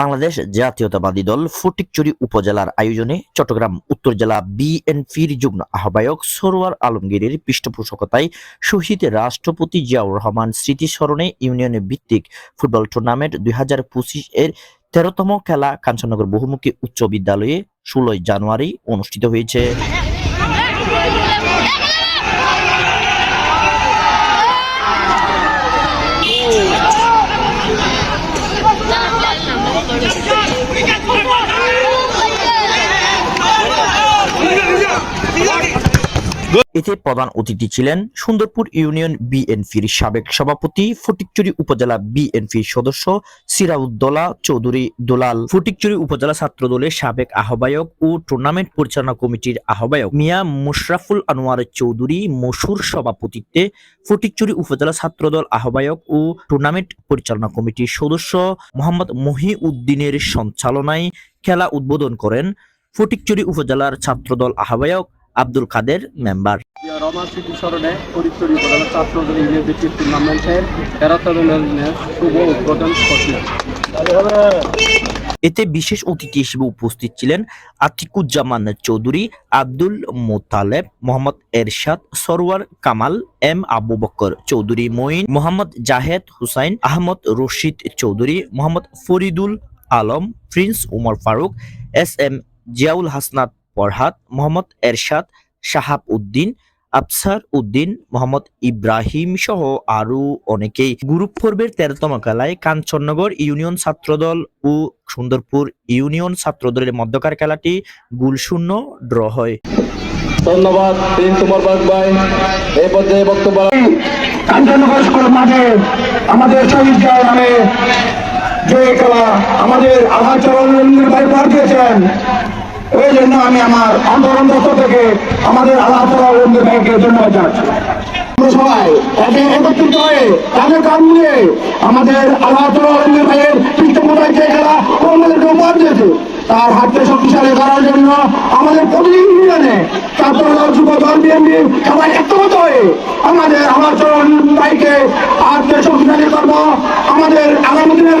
বাংলাদেশ জাতীয়তাবাদী দল ফটিকচুরি উপজেলার আয়োজনে চট্টগ্রাম উত্তর জেলা বিএনপির যুগ্ম আহ্বায়ক সরোয়ার আলমগীরের পৃষ্ঠপোষকতায় শহীদ রাষ্ট্রপতি জিয়াউর রহমান স্মৃতি স্মরণে ইউনিয়ন ভিত্তিক ফুটবল টুর্নামেন্ট দুই হাজার পঁচিশ এর তেরোতম খেলা কাঞ্চননগর বহুমুখী উচ্চ বিদ্যালয়ে ষোলোই জানুয়ারি অনুষ্ঠিত হয়েছে। এতে প্রধান অতিথি ছিলেন সুন্দরপুর ইউনিয়ন বিএনপির সাবেক সভাপতি, ফটিকচুরি উপজেলা বিএনপির সদস্য সিরাউদ্দৌলা চৌধুরী দুলাল, ফটিকচুরি উপজেলা ছাত্র দলের সাবেক আহ্বায়ক ও টুর্নামেন্ট পরিচালনা কমিটির আহ্বায়ক মিয়া মুশরাফুল আনোয়ার চৌধুরী মসুর সভাপতিত্বে ফটিকচুরি উপজেলা ছাত্রদল আহ্বায়ক ও টুর্নামেন্ট পরিচালনা কমিটির সদস্য মোহাম্মদ মহিউদ্দিনের সঞ্চালনায় খেলা উদ্বোধন করেন ফটিকচুরি উপজেলার ছাত্রদল আহ্বায়ক আব্দুল কাদের মেম্বার। জিয়া স্মৃতি স্মরণে ফরিদপুর উপজেলা ছাত্র ইউনিয়ন ভিত্তিক টুর্নামেন্টের তেরোতম শুভ উদ্বোধন করছিলেন এতে বিশেষ অতিথি হিসেবে উপস্থিত ছিলেন Atiquzzaman Chowdhury Abdul Motaleb Mohammad Ershad Sarwar Kamal M Abu Bakar Chowdhury Moin Mohammad Zahed Hossain Ahmed Rashid Chowdhury Mohammad Faridul Alam Prince Omar Faruk S M Ziaul Hasnat Farhad Mohammad Ershad Shahab Uddin Afsar Uddin Mohammad Ibrahim সহ আরও অনেকেই। Group পর্বের তেরোতম খেলায় Kanchannagar union Chhatradal ও Sundarpur union ছাত্রদলের মধ্যকার খেলাটি গুলশূন্য ড্র হয়। ধন্যবাদ উমর ভাই। এই পর্যায়ে বক্তব্য কাঞ্চননগর স্কুল মাঠে আমাদের শহীদ জিয়া নামে যে খেলা আমাদের ভাই এই জন্য আমি আমার অন্তরন্তর থেকে আমাদের আল্লাহ চরণ ভাইকে ধন্যবাদ হাতকে শক্তিশালী করার জন্য আমাদের প্রতিটি ইউনিয়নে ছাত্র দল যুব আমাদের আমার চরণ ভাইকে হাতকে শক্তিশালী করব। আমাদের আগামী দিনের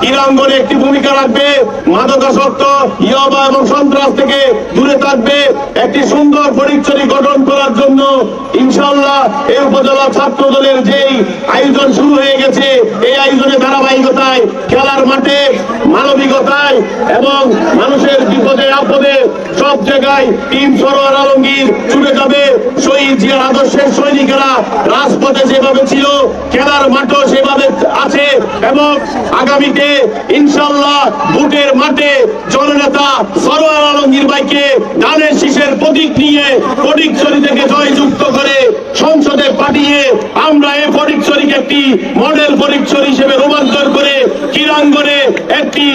ক্রীড়াঙ্গনে একটি ভূমিকা রাখবে মাদকাসক্ত ইয়াবা এবং সন্ত্রাস থেকে দূরে থাকবে। একটি সুন্দর পরিচয় গঠন করার জন্য ইনশাল্লাহ এই উপজেলা ছাত্র দলের যেই আয়োজন শুরু হয়ে গেছে, এই আয়োজনের ধারাবাহিকতায়, খেলার মাঠে, মানবিকতায় এবং মানুষের বিপদে, আপদে সব জায়গায় টিম সরোয়ার আলমগীর ছুটে যাবে। শহীদ জিয়ার আদর্শের সৈনিকেরা রাজপথে যেভাবে ছিল, খেলার মাঠও সেভাবে এবং আগামীতে ইনশাল্লাহ ভোটের মাঠে জননেতা সরোয়ার আলমগীর ভাইকে ধানের শীষের প্রতীক নিয়ে ফটিকছড়ি থেকে জয়যুক্ত করে সংসদে পাঠিয়ে আমরা এই একটি মডেল ফটিকছড়ি হিসেবে রূপান্তর করে ক্রীড়াঙ্গনে একটি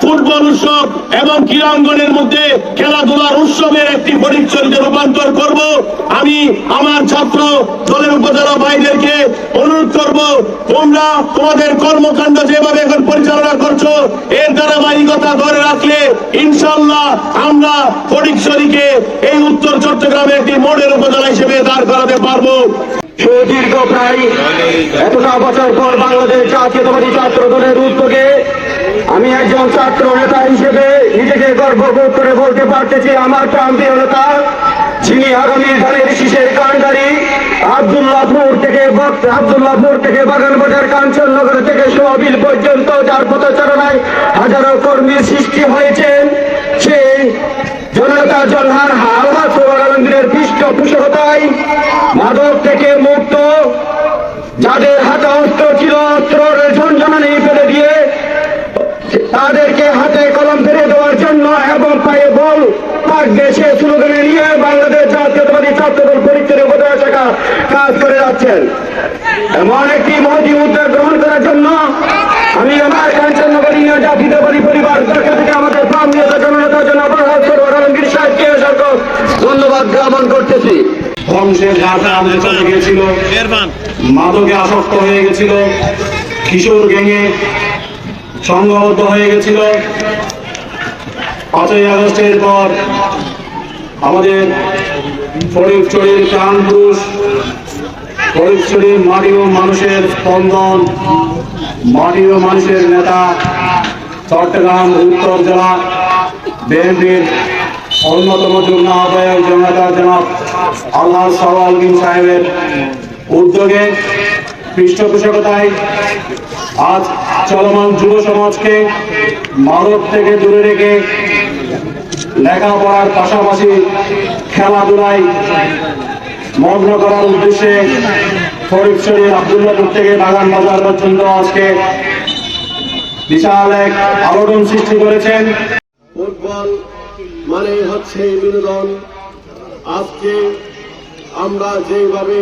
ফুটবল উৎসব এবং ক্রীড়াঙ্গনের মধ্যে খেলাধুলার উৎসবের একটি ফটিকছড়িতে রূপান্তর করব। আমি আমার ছাত্র দলের উপজেলা ভাইদেরকে অনুরোধ করব, তোমরা তোমাদের কর্মকাণ্ড যেভাবে এখন পরিচালনা করছ, এর ধারাবাহিকতা ধরে রাখলে ইনশাল্লাহ আমরা ফটিকছড়িকে এই উত্তর চট্টগ্রামে একটি মডেল উপজেলা হিসেবে দাঁড় করাতে পারব। সুদীর্ঘ প্রায় এতটা বছর পর বাংলাদেশ জাতীয়তাবাদী ছাত্র দলের উদ্যোগে আমি একজন ছাত্র নেতা হিসেবে নিজেকে গর্ববোধ করে বলতে পারতেছি, আমার প্রান্তীয় নেতা, যিনি আগামী ধানের শীষের কান্ডারি আবদুল্লাহপুর থেকে আবদুল্লাহপুর থেকে বাগান বাজার কাঞ্চননগর থেকে সোয়াবিল পর্যন্ত যার পথচারণায় হাজারো কর্মীর সৃষ্টি হয়েছেন, সেই জনতা আল্লাহ আলমগীরের পৃষ্ঠপোষকতায় মাদক থেকে মুক্ত, যাদের হাতে অস্ত্র ছিল, অস্ত্রের ঝঞ্ঝনানি ফেলে দিয়ে তাদেরকে হাতে কলম ফিরে দেওয়ার জন্য এবং পায়ে বল পাক দেশে স্লোগানে নিয়ে বাংলাদেশ জাতীয়তাবাদী ছাত্রদল পরিচয় উপজেলা শাখা কাজ করে যাচ্ছেন। এমন একটি মহতি উদ্যোগ গ্রহণ করার জন্য আমি আমার কাঞ্চননগর ইউনিয়ন জাতীয়তাবাদী পরিবার পক্ষ থেকে আমাদের প্রাণ নিহত জননেতা জনাব আলমগীর সাহেবকে সকল ধন্যবাদ জ্ঞাপন করতেছি। ধ্বংসের ঘাটে আমাদের চলে গিয়েছিল। মাদকে আসক্ত হয়ে গেছিল। কিশোর গ্যাংয়ে সংঘবদ্ধ হয়ে গেছিল। পাঁচই আগস্টের পর আমাদের ফরিদচুরির প্রাণ পুরুষ ফরিদচুরির মাটি ও মানুষের স্পন্দন মাটি ও মানুষের নেতা চট্টগ্রাম উত্তর জেলা বিএনপির অন্যতম যুগ্ম আহ্বায়ক জনতা জনাব আল্লাহ সওয়ালদিন সাহেবের উদ্যোগে পৃষ্ঠপোষকতায় আজ চলমান যুব সমাজকে মাদক থেকে দূরে রেখে লেখাপড়ার পাশাপাশি খেলাধুলায় মগ্ন করার উদ্দেশ্যে ফরিদশরী আবদুল্লাপুর থেকে বাগান বাজার পর্যন্ত আজকে বিশাল এক আলোড়ন সৃষ্টি করেছেন। ফুটবল মানে হচ্ছে বিনোদন আজকে আমরা যেভাবে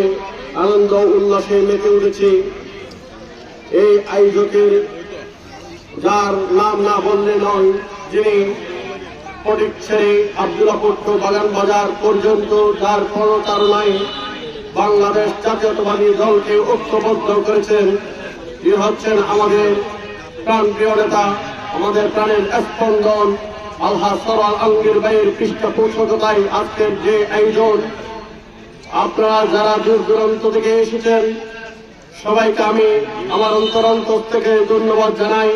আনন্দ উল্লাসে মেতে উঠেছি, এই আয়োজকের, যার নাম না বললে নয়, যিনি ফটিকছড়ি আব্দুল্লাপুর তো বাগান বাজার পর্যন্ত যার প্রতারণায় বাংলাদেশ জাতীয়তাবাদী দলকে ঐক্যবদ্ধ করেছেন, তিনি হচ্ছেন আমাদের প্রাণ প্রিয় নেতা, আমাদের প্রাণের স্পন্দন আল্লাহ সরাল আঙ্গির বাইয়ের পৃষ্ঠপোষকতায় আজকের যে আয়োজন আপনারা যারা দূর দূরান্ত থেকে এসেছেন, সবাইকে আমি আমার অন্তরান্তর থেকে ধন্যবাদ জানাই।